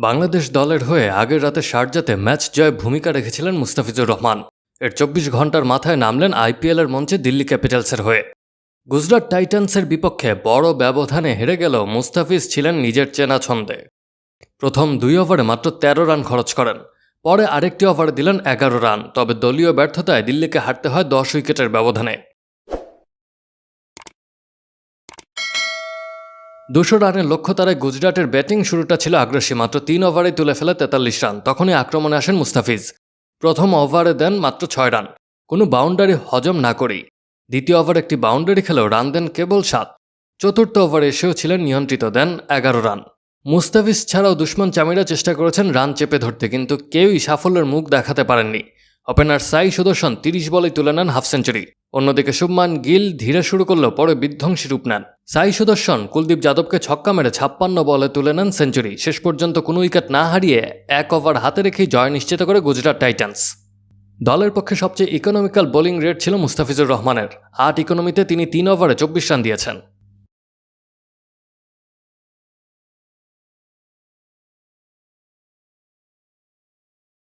বাংলাদেশ দলের হয়ে আগের রাতে শারজাতে ম্যাচ জয়ে ভূমিকা রেখেছিলেন মুস্তাফিজুর রহমান। এর চব্বিশ ঘণ্টার মাথায় নামলেন আইপিএলের মঞ্চে দিল্লি ক্যাপিটালসের হয়ে। গুজরাট টাইটান্সের বিপক্ষে বড় ব্যবধানে হেরে গেলেও মুস্তাফিজ ছিলেন নিজের চেনা ছন্দে। প্রথম দুই ওভারে মাত্র তেরো রান খরচ করেন। পরে আরেকটি ওভারে দিলেন এগারো রান, তবে দলীয় ব্যর্থতায় দিল্লিকে হারতে হয় দশ উইকেটের ব্যবধানে। দুশো রানের লক্ষ্য তারায় গুজরাটের ব্যাটিং শুরুটা ছিল আগ্রাসী। মাত্র তিন ওভারে তুলে ফেলে তেতাল্লিশ রান। তখনই আক্রমণে আসেন মুস্তাফিজ। প্রথম ওভারে দেন মাত্র ছয় রান। কোনো বাউন্ডারি হজম না করেই দ্বিতীয় ওভার একটি বাউন্ডারি খেলেও রান দেন কেবল সাত। চতুর্থ ওভারে এসেও ছিলেন নিয়ন্ত্রিত, দেন এগারো রান। মুস্তাফিজ ছাড়াও দুশ্মন চামিরা চেষ্টা করেছেন রান চেপে ধরতে, কিন্তু কেউই সাফল্যের মুখ দেখাতে পারেননি। ওপেনার সাই সুদর্শন তিরিশ বলে তুলে নেন হাফ সেঞ্চুরি। অন্যদিকে শুভমান গিল ধীরে শুরু করলেও পরে বিধ্বংসী রূপ নেন। সাই সুদর্শন কুলদীপ যাদবকে ছক্কা মেরে ছাপ্পান্ন বলে তুলে নেন সেঞ্চুরি। শেষ পর্যন্ত কোনো উইকেট না হারিয়ে এক ওভার হাতে রেখেই জয় নিশ্চিত করে গুজরাট টাইটান্স। দলের পক্ষে সবচেয়ে ইকোনমিক্যাল বোলিং রেট ছিল মুস্তাফিজুর রহমানের। আট ইকোনমিতে তিনি তিন ওভারে চব্বিশ রান দিয়েছেন।